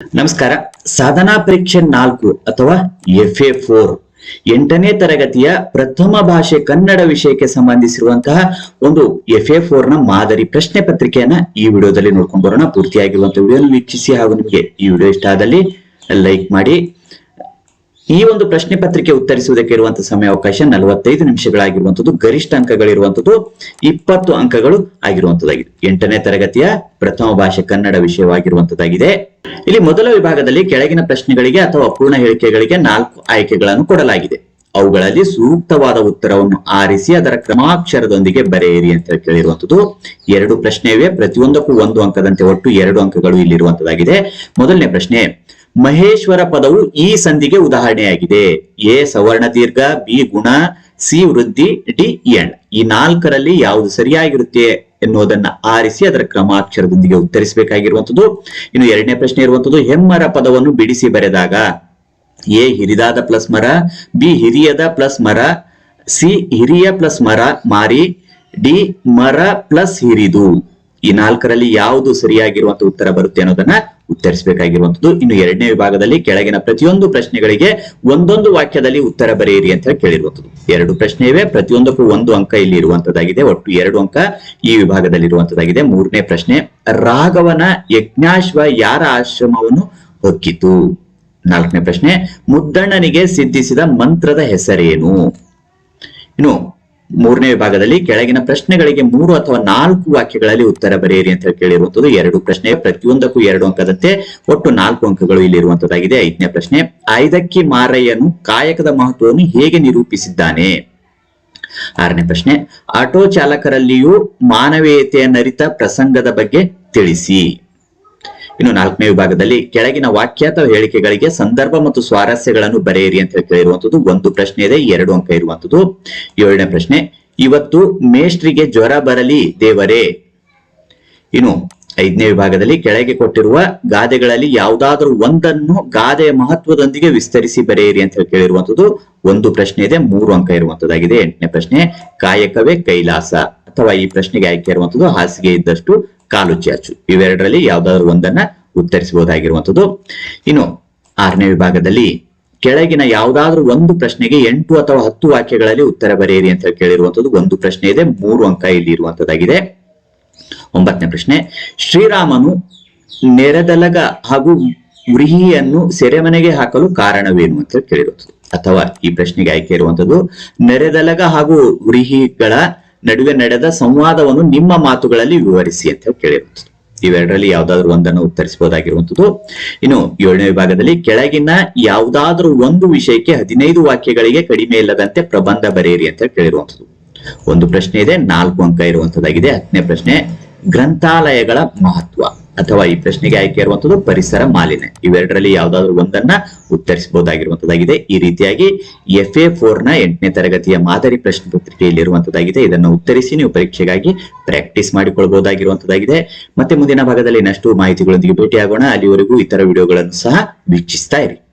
ನಮಸ್ಕಾರ. ಸಾಧನಾ ಪರೀಕ್ಷೆ ನಾಲ್ಕು ಅಥವಾ ಎಫ್ ಎ ಫೋರ್ ಎಂಟನೇ ತರಗತಿಯ ಪ್ರಥಮ ಭಾಷೆ ಕನ್ನಡ ವಿಷಯಕ್ಕೆ ಸಂಬಂಧಿಸಿರುವಂತಹ ಒಂದು ಎಫ್ ಎ ಫೋರ್ನ ಮಾದರಿ ಪ್ರಶ್ನೆ ಪತ್ರಿಕೆಯನ್ನ ಈ ವಿಡಿಯೋದಲ್ಲಿ ನೋಡ್ಕೊಂಡು ಬರೋಣ. ಪೂರ್ತಿಯಾಗಿರುವಂತಹ ವಿಡಿಯೋ ವೀಕ್ಷಿಸಿ ಹಾಗೂ ನಿಮಗೆ ಈ ವಿಡಿಯೋ ಇಷ್ಟ ಆದಲ್ಲಿ ಲೈಕ್ ಮಾಡಿ ಈ ಒಂದು ಪ್ರಶ್ನೆ ಪತ್ರಿಕೆ ಉತ್ತರಿಸುವುದಕ್ಕೆ ಇರುವಂತಹ ಸಮಯ ಅವಕಾಶ ನಲವತ್ತೈದು ನಿಮಿಷಗಳಾಗಿರುವಂತದ್ದು ಗರಿಷ್ಠ ಅಂಕಗಳಿರುವಂತದ್ದು ಇಪ್ಪತ್ತು ಅಂಕಗಳು ಆಗಿರುವಂತದ್ದಾಗಿದೆ ಎಂಟನೇ ತರಗತಿಯ ಪ್ರಥಮ ಭಾಷೆ ಕನ್ನಡ ವಿಷಯವಾಗಿರುವಂತದ್ದಾಗಿದೆ ಇಲ್ಲಿ ಮೊದಲ ವಿಭಾಗದಲ್ಲಿ ಕೆಳಗಿನ ಪ್ರಶ್ನೆಗಳಿಗೆ ಅಥವಾ ಅಪೂರ್ಣ ಹೇಳಿಕೆಗಳಿಗೆ ನಾಲ್ಕು ಆಯ್ಕೆಗಳನ್ನು ಕೊಡಲಾಗಿದೆ. ಅವುಗಳಲ್ಲಿ ಸೂಕ್ತವಾದ ಉತ್ತರವನ್ನು ಆರಿಸಿ ಅದರ ಕ್ರಮಾಕ್ಷರದೊಂದಿಗೆ ಬರೆಯಿರಿ ಅಂತ ಕೇಳಿರುವಂತದ್ದು ಎರಡು ಪ್ರಶ್ನೆ ಪ್ರತಿಯೊಂದಕ್ಕೂ ಒಂದು ಅಂಕದಂತೆ ಒಟ್ಟು ಎರಡು ಅಂಕಗಳು ಇಲ್ಲಿರುವಂತದ್ದಾಗಿದೆ ಮೊದಲನೇ ಪ್ರಶ್ನೆ ಮಹೇಶ್ವರ ಪದವು ಈ ಸಂಧಿಗೆ ಉದಾಹರಣೆಯಾಗಿದೆ. ಎ ಸವರ್ಣ ದೀರ್ಘ ಬಿ ಗುಣ, ಸಿ ವೃದ್ಧಿ, ಡಿ ಎಣ್ ಈ ನಾಲ್ಕರಲ್ಲಿ ಯಾವುದು ಸರಿಯಾಗಿರುತ್ತೆ ಎನ್ನುವುದನ್ನ ಆರಿಸಿ ಅದರ ಕ್ರಮಾಕ್ಷರದೊಂದಿಗೆ ಉತ್ತರಿಸಬೇಕಾಗಿರುವಂತದ್ದು ಇನ್ನು ಎರಡನೇ ಪ್ರಶ್ನೆ ಇರುವಂತದ್ದು ಹೆಮ್ಮರ ಪದವನ್ನು ಬಿಡಿಸಿ ಬರೆದಾಗ, ಎ ಹಿರಿದಾದ ಪ್ಲಸ್ ಮರ, ಬಿ ಹಿರಿಯದ ಪ್ಲಸ್ ಮರ, ಸಿ ಹಿರಿಯ ಪ್ಲಸ್ ಮರ ಮಾರಿ, ಡಿ ಮರ ಪ್ಲಸ್ ಹಿರಿದು. ಈ ನಾಲ್ಕರಲ್ಲಿ ಯಾವುದು ಸರಿಯಾಗಿರುವಂತ ಉತ್ತರ ಬರುತ್ತೆ ಅನ್ನೋದನ್ನ ಉತ್ತರಿಸಬೇಕಾಗಿರುವಂತದ್ದು. ಇನ್ನು ಎರಡನೇ ವಿಭಾಗದಲ್ಲಿ ಕೆಳಗಿನ ಪ್ರತಿಯೊಂದು ಪ್ರಶ್ನೆಗಳಿಗೆ ಒಂದೊಂದು ವಾಕ್ಯದಲ್ಲಿ ಉತ್ತರ ಬರೆಯಿರಿ ಅಂತ ಹೇಳಿ ಕೇಳಿರುವಂತದ್ದು. ಎರಡು ಪ್ರಶ್ನೆ ಇವೆ ಪ್ರತಿಯೊಂದಕ್ಕೂ ಒಂದು ಅಂಕ ಇಲ್ಲಿ ಇರುವಂತದ್ದಾಗಿದೆ. ಒಟ್ಟು ಎರಡು ಅಂಕ ಈ ವಿಭಾಗದಲ್ಲಿ ಇರುವಂತದ್ದಾಗಿದೆ. ಮೂರನೇ ಪ್ರಶ್ನೆ, ರಾಘವನ ಯಜ್ಞಾಶ್ವ ಯಾರ ಆಶ್ರಮವನ್ನು ಹೊಕ್ಕಿತು? ನಾಲ್ಕನೇ ಪ್ರಶ್ನೆ, ಮುದ್ದಣ್ಣನಿಗೆ ಸಿದ್ಧಿಸಿದ ಮಂತ್ರದ ಹೆಸರೇನು? ಇನ್ನು ಮೂರನೇ ವಿಭಾಗದಲ್ಲಿ ಕೆಳಗಿನ ಪ್ರಶ್ನೆಗಳಿಗೆ ಮೂರು ಅಥವಾ ನಾಲ್ಕು ವಾಕ್ಯಗಳಲ್ಲಿ ಉತ್ತರ ಬರೆಯಿರಿ ಅಂತ ಹೇಳಿ ಕೇಳಿರುವಂತದ್ದು ಎರಡು ಪ್ರಶ್ನೆ, ಪ್ರತಿಯೊಂದಕ್ಕೂ ಎರಡು ಅಂಕದಂತೆ ಒಟ್ಟು ನಾಲ್ಕು ಅಂಕಗಳು ಇಲ್ಲಿರುವಂತದ್ದಾಗಿದೆ ಐದನೇ ಪ್ರಶ್ನೆ, ಐದಕ್ಕಿ ಮಾರಯ್ಯನು ಕಾಯಕದ ಮಹತ್ವವನ್ನು ಹೇಗೆ ನಿರೂಪಿಸಿದ್ದಾನೆ? ಆರನೇ ಪ್ರಶ್ನೆ, ಆಟೋ ಚಾಲಕರಲ್ಲಿಯೂ ಮಾನವೀಯತೆಯನ್ನರಿತ ಪ್ರಸಂಗದ ಬಗ್ಗೆ ತಿಳಿಸಿ. ಇನ್ನು ನಾಲ್ಕನೇ ವಿಭಾಗದಲ್ಲಿ ಕೆಳಗಿನ ವಾಕ್ಯ ಅಥವಾ ಹೇಳಿಕೆಗಳಿಗೆ ಸಂದರ್ಭ ಮತ್ತು ಸ್ವಾರಸ್ಯಗಳನ್ನು ಬರೆಯಿರಿ ಅಂತ ಹೇಳಿ ಕೇಳಿರುವಂತದ್ದು ಒಂದು ಪ್ರಶ್ನೆ ಇದೆ, ಎರಡು ಅಂಕ ಇರುವಂತದ್ದು ಏಳನೇ ಪ್ರಶ್ನೆ, ಇವತ್ತು ಮೇಷ್ಟ್ರಿಗೆ ಜ್ವರ ಬರಲಿ ದೇವರೇ? ಇನ್ನು ಐದನೇ ವಿಭಾಗದಲ್ಲಿ ಕೆಳಗೆ ಕೊಟ್ಟಿರುವ ಗಾದೆಗಳಲ್ಲಿ ಯಾವುದಾದ್ರೂ ಒಂದನ್ನು ಗಾದೆಯ ಮಹತ್ವದೊಂದಿಗೆ ವಿಸ್ತರಿಸಿ ಬರೆಯಿರಿ ಅಂತ ಹೇಳಿ ಕೇಳಿರುವಂತದ್ದು ಒಂದು ಪ್ರಶ್ನೆ ಇದೆ, ಮೂರು ಅಂಕ ಇರುವಂತದ್ದಾಗಿದೆ ಎಂಟನೇ ಪ್ರಶ್ನೆ, ಕಾಯಕವೇ ಕೈಲಾಸ? ಅಥವಾ ಈ ಪ್ರಶ್ನೆಗೆ ಆಯ್ಕೆ ಇರುವಂತದ್ದು ಹಾಸಿಗೆ ಇದ್ದಷ್ಟು ಕಾಲು ಚಾಚು ಇವೆರಡರಲ್ಲಿ ಯಾವ್ದಾದ್ರು ಒಂದನ್ನ ಉತ್ತರಿಸಬಹುದಾಗಿರುವಂಥದ್ದು. ಇನ್ನು ಆರನೇ ವಿಭಾಗದಲ್ಲಿ ಕೆಳಗಿನ ಯಾವುದಾದ್ರೂ ಒಂದು ಪ್ರಶ್ನೆಗೆ ಎಂಟು ಅಥವಾ ಹತ್ತು ವಾಕ್ಯಗಳಲ್ಲಿ ಉತ್ತರ ಬರೆಯಿರಿ ಅಂತ ಕೇಳಿರುವಂತದ್ದು ಒಂದು ಪ್ರಶ್ನೆ ಇದೆ. ಮೂರು ಅಂಕ ಇಲ್ಲಿ ಇರುವಂತದ್ದಾಗಿದೆ ಒಂಬತ್ತನೇ ಪ್ರಶ್ನೆ, ಶ್ರೀರಾಮನು ನೆರೆದಲಗ ಹಾಗೂ ವ್ರೀಹಿಯನ್ನು ಸೆರೆಮನೆಗೆ ಹಾಕಲು ಕಾರಣವೇನು ಅಂತ ಕೇಳಿರುವಂಥದ್ದು. ಅಥವಾ ಈ ಪ್ರಶ್ನೆಗೆ ಆಯ್ಕೆ ಇರುವಂತದ್ದು ನೆರೆದಲಗ ಹಾಗೂ ವ್ರೀಹಿಗಳ ನಡುವೆ ನಡೆದ ಸಂವಾದವನ್ನು ನಿಮ್ಮ ಮಾತುಗಳಲ್ಲಿ ವಿವರಿಸಿ ಅಂತ ಹೇಳಿ ಕೇಳಿರುವಂತದ್ದು ಇವೆರಡರಲ್ಲಿ ಯಾವ್ದಾದ್ರು ಒಂದನ್ನು ಉತ್ತರಿಸಬಹುದಾಗಿರುವಂಥದ್ದು. ಇನ್ನು ಏಳನೇ ವಿಭಾಗದಲ್ಲಿ ಕೆಳಗಿನ ಯಾವುದಾದ್ರೂ ಒಂದು ವಿಷಯಕ್ಕೆ ಹದಿನೈದು ವಾಕ್ಯಗಳಿಗೆ ಕಡಿಮೆ ಇಲ್ಲದಂತೆ ಪ್ರಬಂಧ ಬರೆಯಿರಿ ಅಂತ ಕೇಳಿರುವಂಥದ್ದು. ಒಂದು ಪ್ರಶ್ನೆ ಇದೆ, ನಾಲ್ಕು ಅಂಕ ಇರುವಂತದ್ದಾಗಿದೆ ಹತ್ತನೇ ಪ್ರಶ್ನೆ, ಗ್ರಂಥಾಲಯಗಳ ಮಹತ್ವ. ಅಥವಾ ಈ ಪ್ರಶ್ನೆಗೆ ಆಯ್ಕೆ ಇರುವಂತದ್ದು ಪರಿಸರ ಮಾಲಿನ್ಯ. ಇವೆರಡರಲ್ಲಿ ಯಾವ್ದಾದ್ರು ಒಂದನ್ನ ಉತ್ತರಿಸಬಹುದಾಗಿರುವಂತದ್ದಾಗಿದೆ. ಈ ರೀತಿಯಾಗಿ ಎಫ್ ಎ ಫೋರ್ನ ಎಂಟನೇ ತರಗತಿಯ ಮಾದರಿ ಪ್ರಶ್ನೆ ಪತ್ರಿಕೆಯಲ್ಲಿ ಇರುವಂತದ್ದಾಗಿದೆ. ಇದನ್ನು ಉತ್ತರಿಸಿ ನೀವು ಪರೀಕ್ಷೆಗಾಗಿ ಪ್ರಾಕ್ಟೀಸ್ ಮಾಡಿಕೊಳ್ಬಹುದಾಗಿರುವಂತದ್ದಾಗಿದೆ ಮತ್ತೆ ಮುಂದಿನ ಭಾಗದಲ್ಲಿ ಇನ್ನಷ್ಟು ಮಾಹಿತಿಗಳೊಂದಿಗೆ ಭೇಟಿಯಾಗೋಣ. ಅಲ್ಲಿವರೆಗೂ ಇತರ ವಿಡಿಯೋಗಳನ್ನು ಸಹ ವೀಕ್ಷಿಸ್ತಾ ಇರಿ.